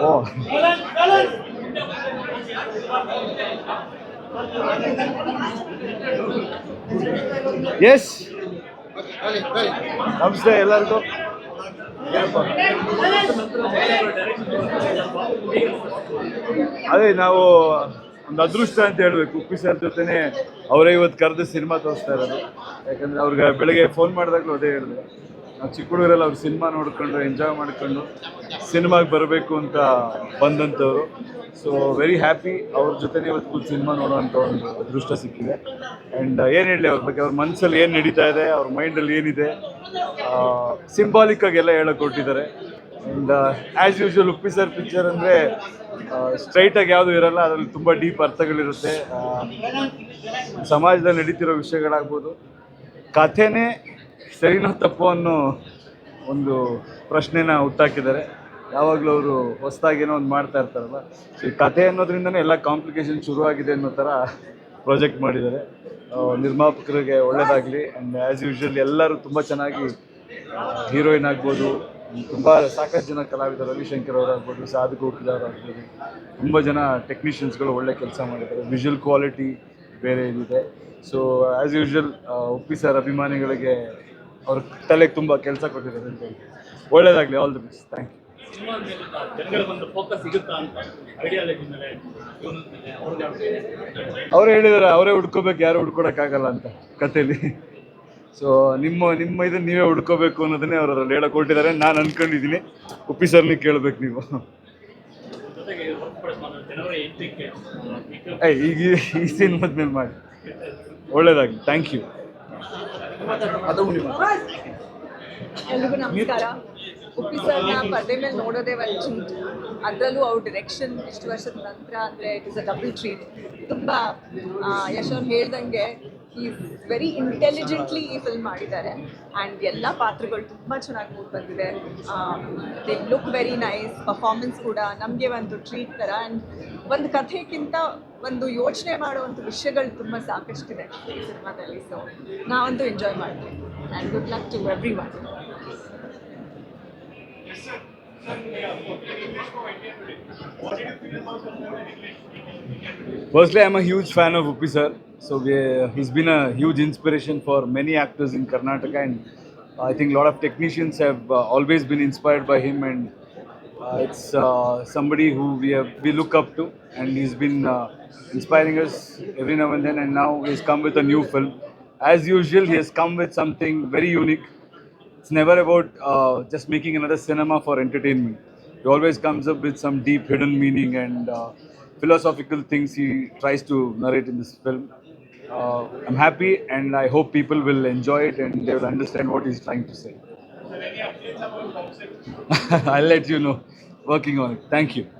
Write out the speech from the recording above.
ಓ S ನಮಸ್ತೆ ಎಲ್ಲರಿಗೂ? ಅದೇ ನಾವು ಒಂದು ಅದೃಷ್ಟ ಅಂತ ಹೇಳ್ಬೇಕು ಉಪ್ಪಿ ಸರ್ ಜೊತೆನೆ ಅವರೇ ಇವತ್ತು ಕರೆದು ಸಿನಿಮಾ ತೋರಿಸ್ತಾ ಇರೋದು. ಯಾಕಂದ್ರೆ ಅವ್ರಿಗೆ ಬೆಳಗ್ಗೆ ಫೋನ್ ಮಾಡಿದಾಗಲೂ ಅದೇ ಹೇಳಿದೆ ನಾವು ಚಿಕ್ಕ ಹುಡುಗರೆಲ್ಲ ಅವ್ರು ಸಿನಿಮಾ ನೋಡ್ಕೊಂಡು ಎಂಜಾಯ್ ಮಾಡ್ಕೊಂಡು ಸಿನಿಮಾಗೆ ಬರಬೇಕು ಅಂತ ಬಂದಂಥವ್ರು. ಸೊ ವೆರಿ ಹ್ಯಾಪಿ ಅವ್ರ ಜೊತೆ ಇವತ್ತು ಕೂತು ಸಿನಿಮಾ ನೋಡೋವಂಥ ಒಂದು ಅದೃಷ್ಟ ಸಿಕ್ಕಿದೆ. ಆ್ಯಂಡ್ ಏನು ಹೇಳಿ ಅವ್ರ ಬಗ್ಗೆ, ಅವ್ರ ಮನಸ್ಸಲ್ಲಿ ಏನು ನಡೀತಾ ಇದೆ, ಅವ್ರ ಮೈಂಡಲ್ಲಿ ಏನಿದೆ ಸಿಂಬಾಲಿಕ್ ಆಗಿ ಎಲ್ಲ ಹೇಳಕ್ ಕೊಟ್ಟಿದ್ದಾರೆ and as usual Uppi sir picture ಅಂದರೆ ಸ್ಟ್ರೈಟಾಗಿ ಯಾವುದು ಇರಲ್ಲ, ಅದರಲ್ಲಿ ತುಂಬ ಡೀಪ್ ಅರ್ಥಗಳಿರುತ್ತೆ. ಸಮಾಜದಲ್ಲಿ ನಡೀತಿರೋ ವಿಷಯಗಳಾಗ್ಬೋದು. ಕಥೆನೇ ಸರಿನೋ ತಪ್ಪು ಅನ್ನೋ ಒಂದು ಪ್ರಶ್ನೆನ ಹುಟ್ಟಾಕಿದ್ದಾರೆ. ಯಾವಾಗಲೂ ಅವರು ಹೊಸದಾಗೇನೋ ಒಂದು ಮಾಡ್ತಾ ಇರ್ತಾರಲ್ಲ. ಈ ಕಥೆ ಅನ್ನೋದ್ರಿಂದನೇ ಎಲ್ಲ ಕಾಂಪ್ಲಿಕೇಶನ್ ಶುರುವಾಗಿದೆ ಅನ್ನೋ ಥರ ಪ್ರಾಜೆಕ್ಟ್ ಮಾಡಿದ್ದಾರೆ. ನಿರ್ಮಾಪಕರಿಗೆ ಒಳ್ಳೇದಾಗಲಿ. ಆ್ಯಂಡ್ ಆ್ಯಸ್ ಯೂಶ್ವಲ್ ಎಲ್ಲರೂ ತುಂಬ ಚೆನ್ನಾಗಿ ಹೀರೋಯಿನ್ ಆಗ್ಬೋದು. ತುಂಬ ಸಾಕಷ್ಟು ಜನ ಕಲಾವಿದರು ರವಿಶಂಕರ್ ಅವರಾಗ್ಬೋದು, ಸಾಧು ಗೋಪಿದಾರ್ ಆಗ್ಬೋದು ತುಂಬ ಜನ ಟೆಕ್ನಿಷಿಯನ್ಸ್ಗಳು ಒಳ್ಳೆ ಕೆಲಸ ಮಾಡಿದ್ದಾರೆ. ವಿಜುವಲ್ ಕ್ವಾಲಿಟಿ ಬೇರೆ ಇದಿದೆ so as usual Uppi sir ಅಭಿಮಾನಿಗಳಿಗೆ ಅವ್ರ ತಲೆಗೆ ತುಂಬ ಕೆಲಸ ಕೊಟ್ಟಿದ್ದಾರೆ ಅಂತ ಹೇಳಿ ಒಳ್ಳೇದಾಗಲಿ all the best thank you ಅವ್ರು ಹೇಳಿದಾರೆ ಅವರೇ ಹುಡ್ಕೋಬೇಕು ಯಾರು ಹುಡ್ಕೊಡಕ್ಕಾಗಲ್ಲ ಅಂತ ಕತೆಯಲ್ಲಿ ಸೊ ನಿಮ್ಮ ನಿಮ್ಮ ಇದನ್ನ ನೀವೇ ಹುಡ್ಕೋಬೇಕು ಅನ್ನೋದನ್ನೇ ಅವರು ಅದ್ರಲ್ಲಿ ಕೊಟ್ಟಿದ್ದಾರೆ ಹೊರಟಿದ್ದಾರೆ. ನಾನು ಅನ್ಕೊಂಡಿದ್ದೀನಿ. ಉಪ್ಪಿ ಸರ್ನಿ ಕೇಳ್ಬೇಕು ನೀವು. ಏಯ್ ಈಗ ಈ- ಸೀನ್ ಮದ್ಮೇಲೆ ಮೇಲೆ ಮಾಡಿ. ಒಳ್ಳೇದಾಗಲಿ. ಥ್ಯಾಂಕ್ ಯು అందరూ నమస్కారం ಉಪ್ಪಿ ಸರ್ನ ಪರದೆ ಮೇಲೆ ನೋಡೋದೇ ಒಂದು ಟ್ರೀಟ್ ಅದರಲ್ಲೂ ಅವ್ರ ಡಿರೆಕ್ಷನ್ ಇಷ್ಟು ವರ್ಷದ ನಂತರ ಅಂದರೆ it is a double treat ತುಂಬ ಯಶ್ ಅವ್ರು ಹೇಳ್ದಂಗೆ ಈಸ್ ವೆರಿ ಇಂಟೆಲಿಜೆಂಟ್ಲಿ ಈ ಫಿಲ್ಮ್ ಮಾಡಿದ್ದಾರೆ. ಆ್ಯಂಡ್ ಎಲ್ಲ ಪಾತ್ರಗಳು ತುಂಬ ಚೆನ್ನಾಗಿ ಮೂಡ್ ಬಂದಿದೆ. They look very nice performance ಕೂಡ ನಮಗೆ ಒಂದು ಟ್ರೀಟ್ ಥರ ಆ್ಯಂಡ್ ಒಂದು ಕಥೆಗಿಂತ ಒಂದು ಯೋಚನೆ ಮಾಡುವಂಥ ವಿಷಯಗಳು ತುಂಬ ಸಾಕಷ್ಟಿದೆ ಈ ಸಿನಿಮಾದಲ್ಲಿ ಸೊ ನಾವಂತೂ ಎಂಜಾಯ್ ಮಾಡ್ತೀವಿ. And good luck to everyone Firstly, I'm a huge fan of Uppi sir. So we, he's been a huge inspiration for many actors in Karnataka, and I think a lot of technicians have uh, always been inspired by him. And uh, it's uh, somebody who we have we look up to, and he's been uh, inspiring us every now and then. And now he's come with a new film. As usual, he has come with something very unique. It's never about uh, just making another cinema for entertainment. He always comes up with some deep hidden meaning and uh, philosophical things he tries to narrate in this film. Uh, I'm happy and I hope people will enjoy it and they will understand what he's trying to say. I'll let you know. Working on it. Thank you.